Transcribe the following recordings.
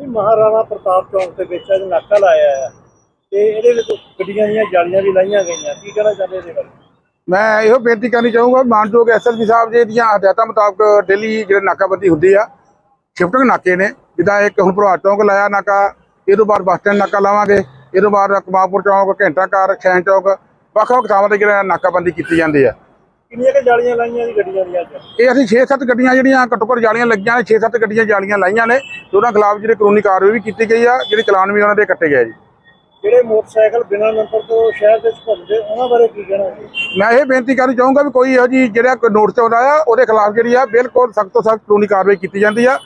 ਭਾਈ ਮਹਾਰਾਣਾ ਪ੍ਰਤਾਪ ਚੌਂਕ ਦੇ ਵਿੱਚ ਅੱਜ ਨਾਕਾ ਲਾਇਆ ਆ ਤੇ ਇਹਦੇ ਵਿੱਚ ਗੱਡੀਆਂ ਦੀਆਂ ਜਾਲੀਆਂ ਵੀ ਲਾਈਆਂ ਗਈਆਂ। ਕੀ ਕਹਿਣਾ ਚਾਹੁੰਦੇ ਇਹਦੇ ਬਾਰੇ? ਮੈਂ ਇਹੋ ਬੇਨਤੀ ਕਰਨੀ ਚਾਹੂੰਗਾ ਮਾਨਯੋਗ ਐਸਐਸਪੀ ਸਾਹਿਬ ਜੀ ਦੀਆਂ ਹਦਾਇਤਾਂ ਮੁਤਾਬਕ ਡੇਲੀ ਜਿਹੜੇ ਨਾਕਾਬੰਦੀ ਹੁੰਦੀ ਆ ਸ਼ਿਫਟਿੰਗ ਨਾਕੇ ਨੇ। ਜਿੱਦਾਂ ਇੱਕ ਹੁਣ ਪ੍ਰਭਾਤ ਚੌਂਕ ਲਾਇਆ ਨਾਕਾ ਇਹ ਤੋਂ ਬਾਅਦ ਬੱਸ ਸਟੈਂਡ ਨਾਕਾ ਲਾਵਾਂਗੇ। ਇਹ ਤੋਂ ਬਾਅਦ ਕਮਾਲਪੁਰ ਚੌਂਕ ਘੰਟਾ ਘਰ ਖੈਨ ਚੌਕ ਵੱਖ ਵੱਖ ਥਾਵਾਂ ਤੇ ਜਿਹੜਾ ਨਾਕਾਬੰਦੀ ਕੀਤੀ ਜਾਂਦੀ ਆ। ਕਿੰਨੀਆਂ ਕਿ ਜਾਲੀਆਂ ਲਾਈਆਂ ਜੀ ਗੱਡੀਆਂ ਦੀਆਂ ਅੱਜ? ਇਹ ਅਸੀਂ 6-7 ਗੱਡੀਆਂ ਜਿਹੜੀਆਂ ਘੱਟੋ ਘੱਟ ਜਾਲੀਆਂ ਲੱਗੀਆਂ ਨੇ 6-7 ਗੱਡੀਆਂ ਜਾਲੀਆਂ ਲਾਈਆਂ ਨੇ। ਤੇ ਉਹਨਾਂ ਖਿਲਾਫ ਜਿਹੜੇ ਕਾਨੂੰਨੀ ਕਾਰਵਾਈ ਵੀ ਕੀਤੀ ਗਈ ਆ ਜਿਹੜੇ ਚਲਾਨ ਵੀ ਉਹਨਾਂ ਦੇ ਕੱਟੇ ਗਏ ਜੀ। ਜਿਹੜੇ ਮੋਟਰਸਾਈਕਲ ਬਿਨਾਂ ਨੰਬਰ ਤੋਂ ਸ਼ਹਿਰ ਦੇ ਵਿੱਚ ਘੁੰਮਦੇ ਉਹਨਾਂ ਬਾਰੇ ਕੀ ਕਹਿਣਾ ਮੈਂ ਇਹ ਬੇਨਤੀ ਕਰਨੀ ਚਾਹੂੰਗਾ ਵੀ ਕੋਈ ਇਹੋ ਜੀ ਜਿਹੜਾ ਨੋਟਿਸ ਆਉਂਦਾ ਆ ਉਹਦੇ ਖਿਲਾਫ ਜਿਹੜੀ ਆ ਬਿਲਕੁਲ ਸਖਤ ਤੋਂ ਸਖਤ ਕਾਨੂੰਨੀ ਕਾਰਵਾਈ ਕੀਤੀ ਜਾਂਦੀ ਆ।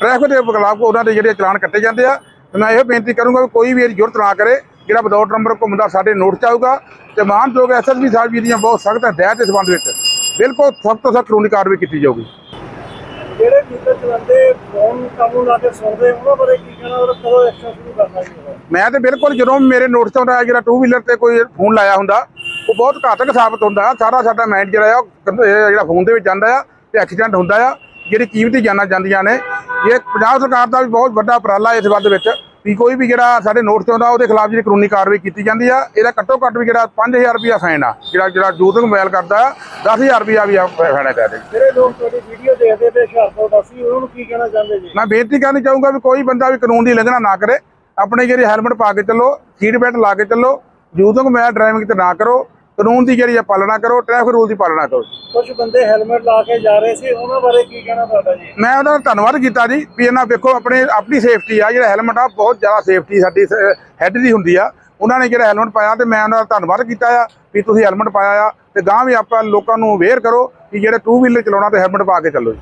ਟ੍ਰੈਫਿਕ ਦੇ ਖਿਲਾਫ ਉਹਨਾਂ ਦੇ ਜਿਹੜੇ ਚਲਾਨ ਕੱਟੇ ਜਾਂਦੇ ਆ। ਮੈਂ ਇਹ ਬੇਨਤੀ ਕਰੂੰਗਾ ਵੀ ਕੋਈ ਵੀ ਜ਼ਰੂਰਤ ਨਾ ਕਰੇ ਜਿਹੜਾ ਵਿਦਆਊਟ ਨੰਬਰ ਘੁੰਮਦਾ ਸਾਡੇ ਨੋਟਿਸ ਆਊਗਾ। ਤੇ ਮਾਨਯੋਗ ਐਸਐਸਪੀ ਸਾਹਿਬ ਜੀ ਦੀਆਂ ਬਹੁਤ ਸਖਤ ਹਦਾਇਤ ਇਸ ਸੰਬੰਧ ਵਿੱਚ ਬਿਲਕੁਲ ਸਖਤ ਤੋਂ ਸਖਤ ਕਾਨੂੰਨੀ ਕਾਰਵਾਈ ਕੀਤੀ ਜਾਊਗੀ। ਜਿਹੜੇ ਚਲਾਉਂਦੇ, ਫੋਨ ਕਾਬੂ ਲਾ ਕੇ ਸੁਣਦੇ, ਉਹਨਾਂ ਬਾਰੇ ਕੀ ਕਹਿਣਾ ਔਰ ਕਦੋਂ ਐਕਸ਼ਨ ਸ਼ੁਰੂ ਕਰਨਾ ਜੀ ਮੈਂ ਤੇ ਬਿਲਕੁਲ ਜਦੋਂ ਮੇਰੇ ਨੋਟਿਸ ਆਉਂਦਾ ਹੈ ਜਿਹੜਾ ਟੂ ਵੀਲਰ ਤੇ ਕੋਈ ਫੋਨ ਲਾਇਆ ਹੁੰਦਾ, ਉਹ ਬਹੁਤ ਘਾਤਕ ਸਾਬਤ ਹੁੰਦਾ। ਸਾਰਾ ਸਾਡਾ ਮਾਈਂਡ ਜਿਹੜਾ ਆ, ਉਹ ਜਿਹੜਾ ਫੋਨ ਦੇ ਵਿੱਚ ਜਾਂਦਾ ਆ, ਤੇ ਐਕਸੀਡੈਂਟ ਹੁੰਦਾ ਆ, ਜਿਹੜੀ ਕੀਮਤੀ ਜਾਨਾਂ ਜਾਂਦੀਆਂ ਨੇ। ਇਹ ਪੰਜਾਬ ਸਰਕਾਰ ਦਾ ਵੀ ਬਹੁਤ ਵੱਡਾ ਉਪਰਾਲਾ ਇਸ ਸੰਬੰਧ ਵਿੱਚ। ਵੀ ਕੋਈ ਵੀ ਜਿਹੜਾ ਸਾਡੇ ਨੋਟਿਸ ਆਉਂਦਾ ਉਹਦੇ ਖਿਲਾਫ ਜਿਹੜੀ ਕਾਨੂੰਨੀ ਕਾਰਵਾਈ ਕੀਤੀ ਜਾਂਦੀ ਆ ਇਹਦਾ ਘੱਟੋ ਘੱਟ ਵੀ ਜਿਹੜਾ 5000 ਰੁਪਇਆ ਫਾਈਨ ਆ ਜਿਹੜਾ ਜਿਹੜਾ ਯੂਥ ਮੋਬਾਈਲ ਕਰਦਾ ਆ 10000 ਰੁਪਇਆ ਵੀ ਆ ਫਾਈਨ ਹੈ ਕਹਿੰਦੇ ਜਿਹੜੇ ਲੋਕ ਤੁਹਾਡੀ ਵੀਡੀਓ ਦੇਖਦੇ ਤੇ ਹੁਸ਼ਿਆਰਪੁਰ ਵਾਸੀ ਉਹਨਾਂ ਨੂੰ ਕੀ ਕਹਿਣਾ ਚਾਹੁੰਦੇ ਜੀ? ਮੈਂ ਬੇਨਤੀ ਕਰਨੀ ਚਾਹੂੰਗਾ ਵੀ ਕੋਈ ਬੰਦਾ ਵੀ ਕਾਨੂੰਨ ਦੀ ਉਲੰਘਣਾ ਨਾ ਕਰੇ ਆਪਣੇ ਜਿਹੜੀ ਹੈਲਮਟ ਪਾ ਕੇ ਚੱਲੋ ਸੀਟ ਬੈਲਟ ਲਾ ਕੇ ਚੱਲੋ ਯੂਥ ਮੈਂ ਡਰਾਈਵਿੰਗ ਤੇ ਨਾ ਕਰੋ ਕਾਨੂੰਨ ਦੀ ਜਿਹੜੀ ਆ ਪਾਲਣਾ ਕਰੋ ਟ੍ਰੈਫਿਕ ਰੂਲ ਦੀ ਪਾਲਣਾ ਕਰੋ। ਕੁਝ ਬੰਦੇ ਹੈਲਮਟ ਲਾ ਕੇ ਜਾ ਰਹੇ ਸੀ ਉਹਨਾਂ ਬਾਰੇ ਕੀ ਕਹਿਣਾ ਤੁਹਾਡਾ ਜੀ? ਮੈਂ ਉਹਦਾ ਧੰਨਵਾਦ ਕੀਤਾ ਜੀ ਵੀ ਇਹਨਾਂ ਵੇਖੋ ਆਪਣੇ ਆਪਣੀ ਸੇਫਟੀ ਆ ਜਿਹੜਾ ਹੈਲਮਟ ਆ ਬਹੁਤ ਜ਼ਿਆਦਾ ਸੇਫਟੀ ਸਾਡੀ ਹੈੱਡ ਦੀ ਹੁੰਦੀ ਆ। ਉਹਨਾਂ ਨੇ ਜਿਹੜਾ ਹੈਲਮਟ ਪਾਇਆ ਤੇ ਮੈਂ ਉਹਨਾਂ ਦਾ ਧੰਨਵਾਦ ਕੀਤਾ ਆ ਵੀ ਤੁਸੀਂ ਹੈਲਮਟ ਪਾਇਆ ਆ। ਤੇ ਗਾਂ ਵੀ ਆਪਾਂ ਲੋਕਾਂ ਨੂੰ ਅਵੇਅਰ ਕਰੋ ਕਿ ਜਿਹੜੇ ਟੂ ਵੀਲਰ ਚਲਾਉਣਾ ਤੇ ਹੈਲਮਟ ਪਾ ਕੇ ਚੱਲੋ ਜੀ।